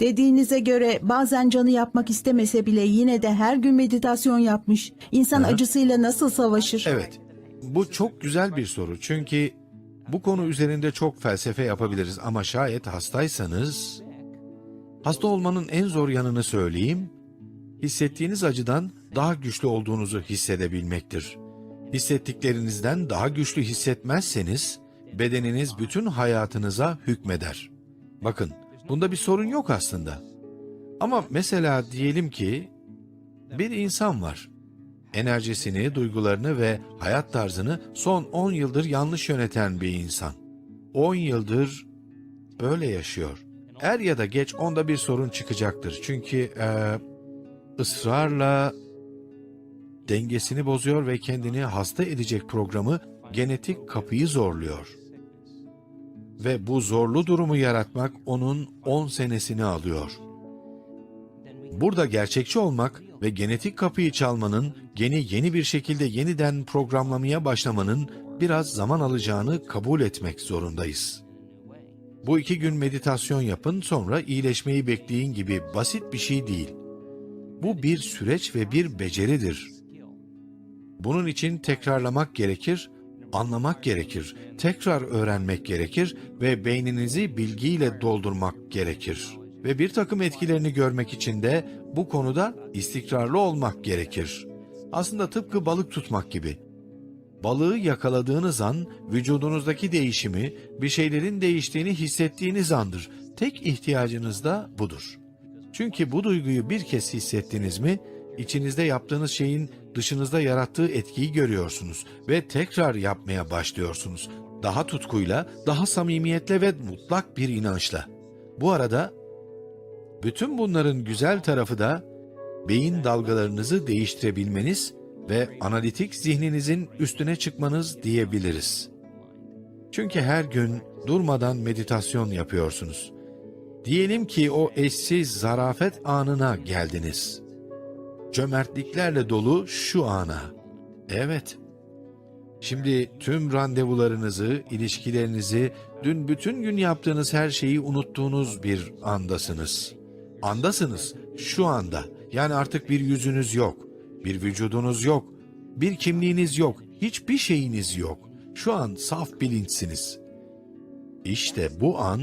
Dediğinize göre bazen canı yapmak istemese bile yine de her gün meditasyon yapmış. İnsan acısıyla nasıl savaşır? Evet. Bu çok güzel bir soru. Çünkü bu konu üzerinde çok felsefe yapabiliriz ama şayet hastaysanız hasta olmanın en zor yanını söyleyeyim. Hissettiğiniz acıdan daha güçlü olduğunuzu hissedebilmektir. Hissettiklerinizden daha güçlü hissetmezseniz bedeniniz bütün hayatınıza hükmeder. Bakın, bunda bir sorun yok aslında. Ama mesela diyelim ki bir insan var enerjisini, duygularını ve hayat tarzını son 10 yıldır yanlış yöneten bir insan. 10 yıldır böyle yaşıyor. Er ya da geç onda bir sorun çıkacaktır. Çünkü eee, ısrarla dengesini bozuyor ve kendini hasta edecek programı genetik kapıyı zorluyor. Ve bu zorlu durumu yaratmak onun 10 senesini alıyor. Burada gerçekçi olmak ve genetik kapıyı çalmanın, geni yeni bir şekilde yeniden programlamaya başlamanın biraz zaman alacağını kabul etmek zorundayız. Bu iki gün meditasyon yapın sonra iyileşmeyi bekleyin gibi basit bir şey değil. Bu bir süreç ve bir beceridir. Bunun için tekrarlamak gerekir, anlamak gerekir, tekrar öğrenmek gerekir ve beyninizi bilgiyle doldurmak gerekir. Ve bir takım etkilerini görmek için de bu konuda istikrarlı olmak gerekir. Aslında tıpkı balık tutmak gibi. Balığı yakaladığınız an vücudunuzdaki değişimi, bir şeylerin değiştiğini hissettiğiniz andır. Tek ihtiyacınız da budur. Çünkü bu duyguyu bir kez hissettiniz mi, içinizde yaptığınız şeyin dışınızda yarattığı etkiyi görüyorsunuz ve tekrar yapmaya başlıyorsunuz. Daha tutkuyla, daha samimiyetle ve mutlak bir inançla. Bu arada bütün bunların güzel tarafı da beyin dalgalarınızı değiştirebilmeniz ve analitik zihninizin üstüne çıkmanız diyebiliriz. Çünkü her gün durmadan meditasyon yapıyorsunuz. Diyelim ki o eşsiz zarafet anına geldiniz. Cömertliklerle dolu şu ana. Evet. Şimdi tüm randevularınızı, ilişkilerinizi, dün bütün gün yaptığınız her şeyi unuttuğunuz bir andasınız. Andasınız, şu anda. Yani artık bir yüzünüz yok, bir vücudunuz yok, bir kimliğiniz yok, hiçbir şeyiniz yok. Şu an saf bilinçsiniz. İşte bu an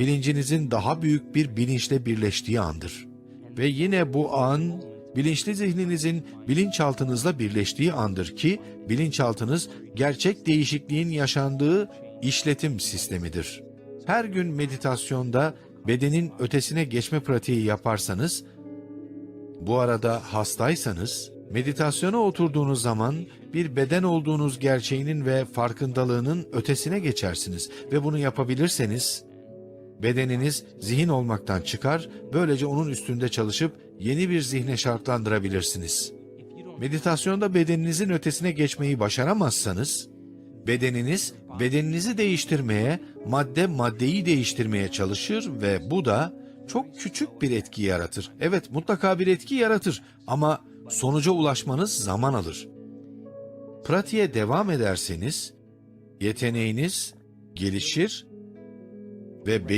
bilincinizin daha büyük bir bilinçle birleştiği andır. Ve yine bu an bilinçli zihninizin bilinçaltınızla birleştiği andır ki bilinçaltınız gerçek değişikliğin yaşandığı işletim sistemidir. Her gün meditasyonda bedenin ötesine geçme pratiği yaparsanız bu arada hastaysanız, meditasyona oturduğunuz zaman bir beden olduğunuz gerçeğinin ve farkındalığının ötesine geçersiniz ve bunu yapabilirseniz, bedeniniz zihin olmaktan çıkar, böylece onun üstünde çalışıp yeni bir zihne şartlandırabilirsiniz. Meditasyonda bedeninizin ötesine geçmeyi başaramazsanız, bedeniniz bedeninizi değiştirmeye, madde maddeyi değiştirmeye çalışır ve bu da çok küçük bir etki yaratır. Evet mutlaka bir etki yaratır ama sonuca ulaşmanız zaman alır. Pratiğe devam ederseniz yeteneğiniz gelişir ve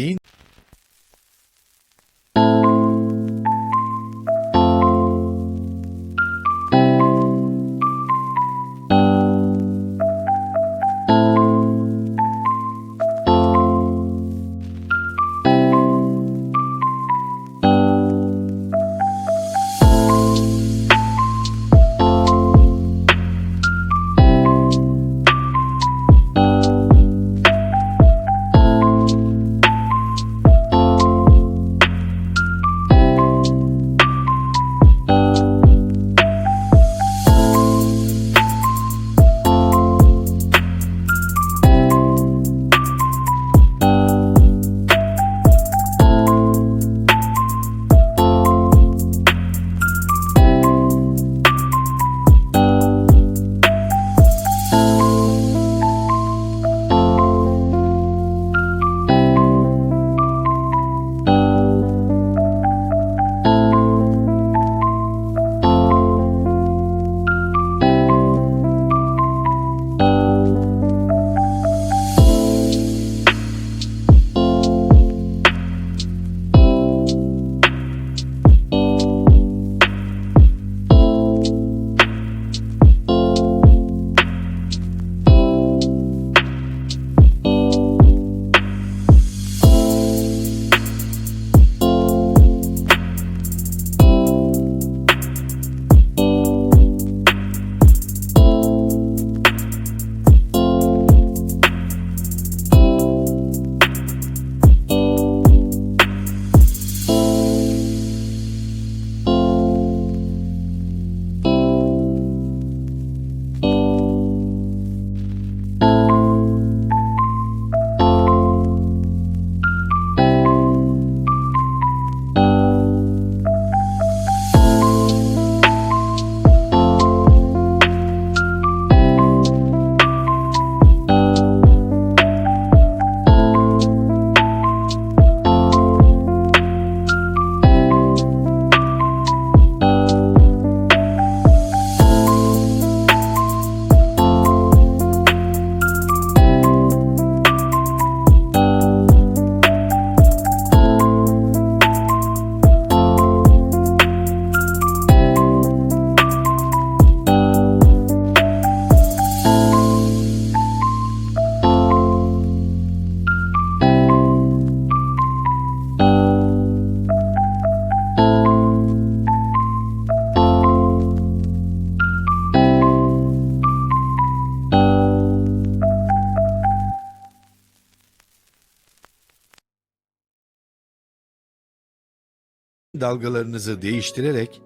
dalgalarınızı değiştirerek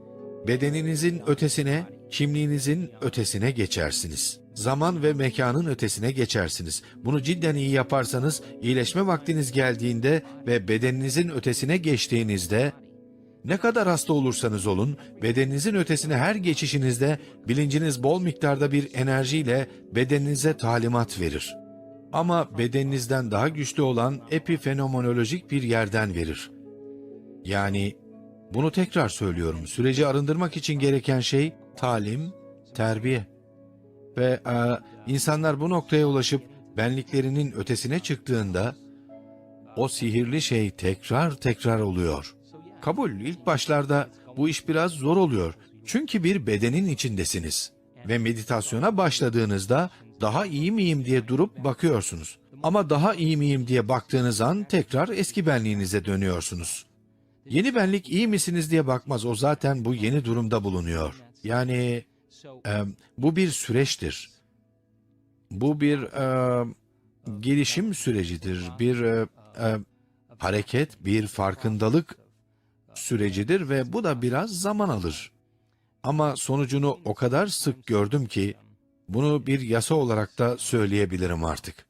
bedeninizin ötesine, kimliğinizin ötesine geçersiniz. Zaman ve mekanın ötesine geçersiniz. Bunu cidden iyi yaparsanız iyileşme vaktiniz geldiğinde ve bedeninizin ötesine geçtiğinizde ne kadar hasta olursanız olun, bedeninizin ötesine her geçişinizde bilinciniz bol miktarda bir enerjiyle bedeninize talimat verir. Ama bedeninizden daha güçlü olan epifenomenolojik bir yerden verir. Yani bunu tekrar söylüyorum. Süreci arındırmak için gereken şey talim, terbiye. Ve e, insanlar bu noktaya ulaşıp benliklerinin ötesine çıktığında o sihirli şey tekrar tekrar oluyor. Kabul ilk başlarda bu iş biraz zor oluyor. Çünkü bir bedenin içindesiniz ve meditasyona başladığınızda daha iyi miyim diye durup bakıyorsunuz. Ama daha iyi miyim diye baktığınız an tekrar eski benliğinize dönüyorsunuz. Yeni benlik iyi misiniz diye bakmaz. O zaten bu yeni durumda bulunuyor. Yani e, bu bir süreçtir. Bu bir e, gelişim sürecidir. Bir e, e, hareket, bir farkındalık sürecidir ve bu da biraz zaman alır. Ama sonucunu o kadar sık gördüm ki bunu bir yasa olarak da söyleyebilirim artık.